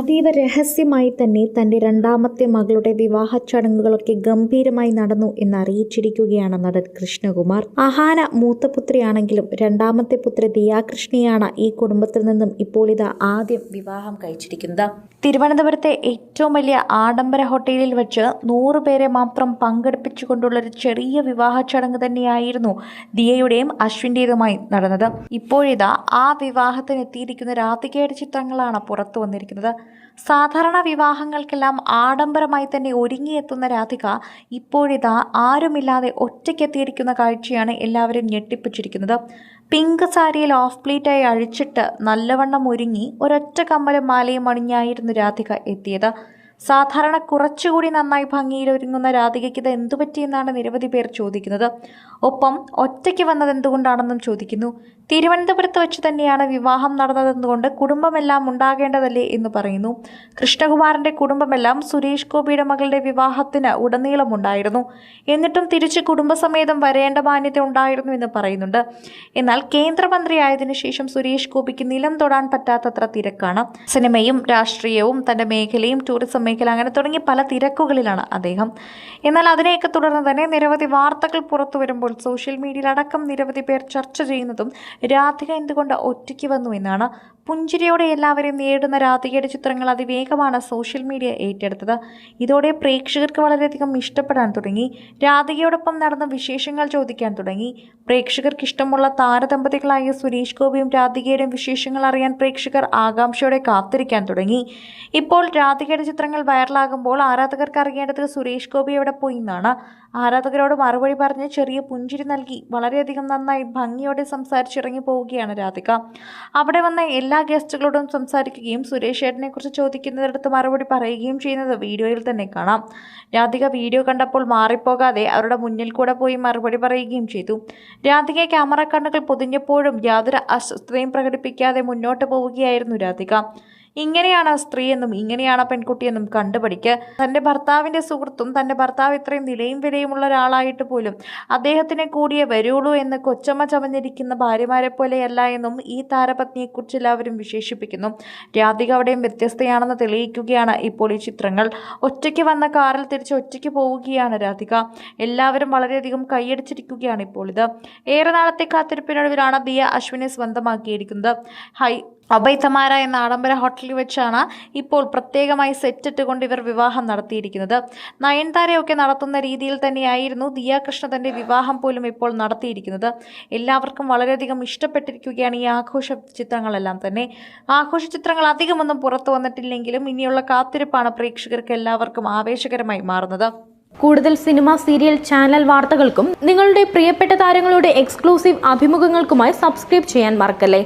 അതീവ രഹസ്യമായി തന്നെ തന്റെ രണ്ടാമത്തെ മകളുടെ വിവാഹ ചടങ്ങുകളൊക്കെ ഗംഭീരമായി നടന്നു എന്ന് അറിയിച്ചിരിക്കുകയാണ് നടൻ കൃഷ്ണകുമാർ. അഹാന മൂത്ത പുത്രിയാണെങ്കിലും രണ്ടാമത്തെ പുത്രി ദിയാകൃഷ്ണയാണ് ഈ കുടുംബത്തിൽ നിന്നും ഇപ്പോൾ ഇത് ആദ്യം വിവാഹം കഴിച്ചിരിക്കുന്നത്. തിരുവനന്തപുരത്തെ ഏറ്റവും വലിയ ആഡംബര ഹോട്ടലിൽ വെച്ച് നൂറുപേരെ മാത്രം പങ്കെടുപ്പിച്ചുകൊണ്ടുള്ള ഒരു ചെറിയ വിവാഹ ചടങ്ങ് തന്നെയായിരുന്നു ദിയയുടെയും അശ്വിന്റെതുമായി നടന്നത്. ഇപ്പോഴിതാ ആ വിവാഹത്തിന് എത്തിയിരിക്കുന്ന രാധികയുടെ ചിത്രങ്ങളാണ് പുറത്തു വന്നിരിക്കുന്നത്. സാധാരണ വിവാഹങ്ങൾക്കെല്ലാം ആഡംബരമായി തന്നെ ഒരുങ്ങിയെത്തുന്ന രാധിക ഇപ്പോഴിതാ ആരുമില്ലാതെ ഒറ്റയ്ക്കെത്തിയിരിക്കുന്ന കാഴ്ചയാണ് എല്ലാവരും ഞെട്ടിപ്പിച്ചിരിക്കുന്നത്. പിങ്ക് സാരിയിൽ ഓഫ് പ്ലീറ്റായി അഴിച്ചിട്ട് നല്ലവണ്ണം ഒരുങ്ങി ഒരൊറ്റ കമ്മലും മാലയും അണിഞ്ഞായിരുന്നു രാധിക എത്തിയത്. സാധാരണ കുറച്ചുകൂടി നന്നായി ഭംഗിയിൽ ഒരുങ്ങുന്ന രാധികയ്ക്ക് ഇത് എന്തു പറ്റിയെന്നാണ് നിരവധി പേർ ചോദിക്കുന്നത്. ഒപ്പം ഒറ്റയ്ക്ക് വന്നത് എന്തുകൊണ്ടാണെന്നും ചോദിക്കുന്നു. തിരുവനന്തപുരത്ത് വെച്ച് തന്നെയാണ് വിവാഹം നടന്നതെന്നുകൊണ്ട് കുടുംബമെല്ലാം ഉണ്ടാകേണ്ടതല്ലേ എന്ന് പറയുന്നു. കൃഷ്ണകുമാറിന്റെ കുടുംബമെല്ലാം സുരേഷ് ഗോപിയുടെ മകളുടെ വിവാഹത്തിന് ഉടനീളം ഉണ്ടായിരുന്നു എന്നിട്ടും തിരിച്ച് കുടുംബസമേതം വരേണ്ട മാന്യത ഉണ്ടായിരുന്നു എന്ന് പറയുന്നുണ്ട്. എന്നാൽ കേന്ദ്രമന്ത്രിയായതിനു ശേഷം സുരേഷ് ഗോപിക്ക് നിലം തൊടാൻ പറ്റാത്തത്ര തിരക്കാണ്. സിനിമയും രാഷ്ട്രീയവും തന്റെ മേഖലയും ടൂറിസം മേഖല അങ്ങനെ തുടങ്ങി പല തിരക്കുകളിലാണ് അദ്ദേഹം. എന്നാൽ അതിനെയൊക്കെ തുടർന്ന് തന്നെ നിരവധി വാർത്തകൾ പുറത്തു വരുമ്പോൾ സോഷ്യൽ മീഡിയയിൽ അടക്കം നിരവധി പേർ ചർച്ച ചെയ്യുന്നതും രാധിക എന്തുകൊണ്ട് ഒറ്റയ്ക്ക് വന്നു എന്നാണ് പുഞ്ചിരിയോടെ എല്ലാവരെയും നേടുന്ന രാധികയുടെ ചിത്രങ്ങൾ അതിവേഗമാണ് സോഷ്യൽ മീഡിയ ഏറ്റെടുത്തത്. ഇതോടെ പ്രേക്ഷകർക്ക് വളരെയധികം ഇഷ്ടപ്പെടാൻ തുടങ്ങി. രാധികയോടൊപ്പം നടന്ന വിശേഷങ്ങൾ ചോദിക്കാൻ തുടങ്ങി. പ്രേക്ഷകർക്ക് ഇഷ്ടമുള്ള താരദമ്പതികളായ സുരേഷ് ഗോപിയും രാധികയുടെയും വിശേഷങ്ങൾ അറിയാൻ പ്രേക്ഷകർ ആകാംക്ഷയോടെ കാത്തിരിക്കാൻ തുടങ്ങി. ഇപ്പോൾ രാധികയുടെ ചിത്രങ്ങൾ വൈറലാകുമ്പോൾ ആരാധകർക്ക് അറിയേണ്ടത് സുരേഷ് ഗോപി എവിടെ പോയി എന്നാണ്. ആരാധകരോട് മറുപടി പറഞ്ഞ് ചെറിയ പുഞ്ചിരി നൽകി വളരെയധികം നന്നായി ഭംഗിയോടെ സംസാരിച്ചിറങ്ങി പോവുകയാണ് രാധിക. അവിടെ വന്ന എല്ലാ ഗസ്റ്റുകളോടും സംസാരിക്കുകയും സുരേഷ് ഏട്ടനെ കുറിച്ച് ചോദിക്കുന്നതിടത്ത് മറുപടി പറയുകയും ചെയ്യുന്നത് വീഡിയോയിൽ തന്നെ കാണാം. രാധിക വീഡിയോ കണ്ടപ്പോൾ മാറിപ്പോകാതെ അവരുടെ മുന്നിൽ കൂടെ പോയി മറുപടി പറയുകയും ചെയ്തു. രാധിക ക്യാമറ കണ്ണുകൾ പൊതിഞ്ഞപ്പോഴും യാതൊരു അസ്വസ്ഥതയും പ്രകടിപ്പിക്കാതെ മുന്നോട്ട് പോവുകയായിരുന്നു രാധിക. ഇങ്ങനെയാണ് സ്ത്രീയെന്നും ഇങ്ങനെയാണ് പെൺകുട്ടിയെന്നും കണ്ടുപഠിക്ക് തന്റെ ഭർത്താവിന്റെ സുഹൃത്തും തന്റെ ഭർത്താവ് ഇത്രയും നിലയും വിലയുമുള്ള ഒരാളായിട്ട് പോലും അദ്ദേഹത്തിനെ കൂടിയേ വരുള്ളൂ എന്ന് കൊച്ചമ്മ ചമഞ്ഞിരിക്കുന്ന ഭാര്യമാരെ പോലെയല്ല എന്നും ഈ താരപത്നിയെക്കുറിച്ച് എല്ലാവരും വിശേഷിപ്പിക്കുന്നു. രാധിക അവിടെയും വ്യത്യസ്തയാണെന്ന് തെളിയിക്കുകയാണ് ഇപ്പോൾ ഈ ചിത്രങ്ങൾ. ഒറ്റയ്ക്ക് വന്ന കാറിൽ തിരിച്ച് ഒറ്റയ്ക്ക് പോവുകയാണ് രാധിക. എല്ലാവരും വളരെയധികം കൈയടിച്ചിരിക്കുകയാണ് ഇപ്പോൾ ഇത്. ഏറെ നാളത്തെ കാത്തിരിപ്പിനൊടുവിലാണ് ദിയ അശ്വിനെ സ്വന്തമാക്കിയിരിക്കുന്നത്. ഹൈ അബൈത്തമാര എന്ന ആഡംബര ഹോട്ടലിൽ വെച്ചാണ് ഇപ്പോൾ പ്രത്യേകമായി സെറ്റിട്ട് കൊണ്ട് ഇവർ വിവാഹം നടത്തിയിരിക്കുന്നത്. നയൻതാരയൊക്കെ നടത്തുന്ന രീതിയിൽ തന്നെയായിരുന്നു ദിയാകൃഷ്ണ തന്റെ വിവാഹം പോലും ഇപ്പോൾ നടത്തിയിരിക്കുന്നത്. എല്ലാവർക്കും വളരെയധികം ഇഷ്ടപ്പെട്ടിരിക്കുകയാണ് ഈ ആഘോഷ ചിത്രങ്ങളെല്ലാം തന്നെ. ആഘോഷ ചിത്രങ്ങൾ അധികമൊന്നും പുറത്തു വന്നിട്ടില്ലെങ്കിലും ഇനിയുള്ള കാത്തിരിപ്പാണ് പ്രേക്ഷകർക്ക് എല്ലാവർക്കും ആവേശകരമായി മാറുന്നത്. കൂടുതൽ സിനിമ സീരിയൽ ചാനൽ വാർത്തകൾക്കും നിങ്ങളുടെ പ്രിയപ്പെട്ട താരങ്ങളുടെ എക്സ്ക്ലൂസീവ് അഭിമുഖങ്ങൾക്കുമായി സബ്സ്ക്രൈബ് ചെയ്യാൻ മറക്കല്ലേ?